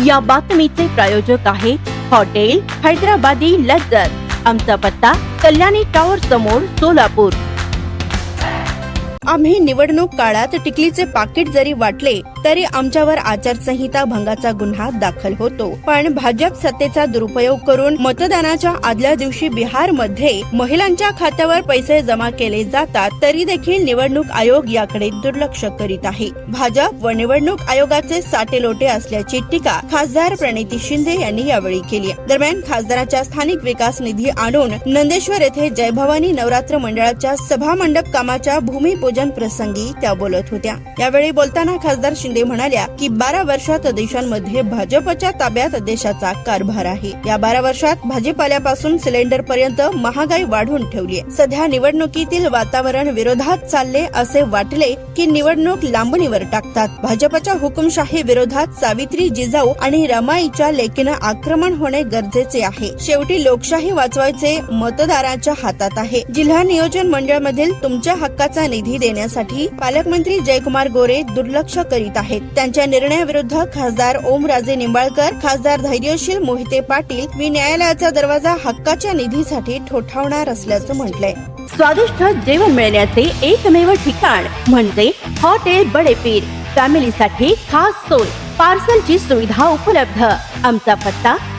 या बातमीचे प्रायोजक आहे हॉटेल हैदराबादी लज्जत आमचा पत्ता कल्याणी टॉवर समोर सोलापूर. आम्ही निवडणूक काळात टिकलीचे पाकिट जरी वाटले तरी आमच्यावर आचारसंहिता भंगाचा गुन्हा दाखल होतो. पण भाजप सत्तेचा दुरुपयोग करून मतदानाच्या आदल्या दिवशी बिहारमध्ये महिलांच्या खात्यावर पैसे जमा केले जातात तरी देखील निवडणूक आयोग याकडे दुर्लक्ष करीत आहे. भाजप व निवडणूक आयोगाचे साटेलोटे असल्याची टीका खासदार प्रणिती शिंदे यांनी यावेळी केली दरम्यान खासदाराच्या स्थानिक विकास निधी आणून नंदेश्वर येथे जयभवानी नवरात्र मंडळाच्या सभा मंडप कामाच्या भूमिपूजन प्रसंगी त्या बोलत होत्या. यावेळी बोलताना खासदार शिंदे म्हणाल्या की बारा वर्षात देशांमध्ये भाजपच्या ताब्यात देशाचा कारभार आहे. या बारा वर्षात भाजीपाल्यापासून सिलेंडर पर्यंत महागाई वाढून ठेवली सध्या निवडणुकीतील वातावरण विरोधात चालले असे वाटले की निवडणूक लांबणीवर टाकतात. भाजपच्या हुकुमशाही विरोधात सावित्री जिजाऊ आणि रमाईच्या लेकीनं आक्रमण होणे गरजेचे आहे. शेवटी लोकशाही वाचवायचे मतदाराच्या हातात आहे. जिल्हा नियोजन मंडळमधील तुमच्या हक्काचा निधी देण्यासाठी पालकमंत्री जयकुमार गोरे दुर्लक्ष करीत आहेत. त्यांच्या निर्णयाविरुद्ध खासदार ओमराजे निंबाळकर खासदार धैर्यशील मोहिते पाटील मी न्यायालयाचा दरवाजा हक्काच्या निधीसाठी ठोठावणार असल्याचं म्हटलंय. स्वादिष्ट जेवण मिळण्याचे एकमेव ठिकाण म्हणजे हॉटेल बडेपीर. फॅमिलीसाठी खास सोय पार्सलची सुविधा उपलब्ध. आमचा पत्ता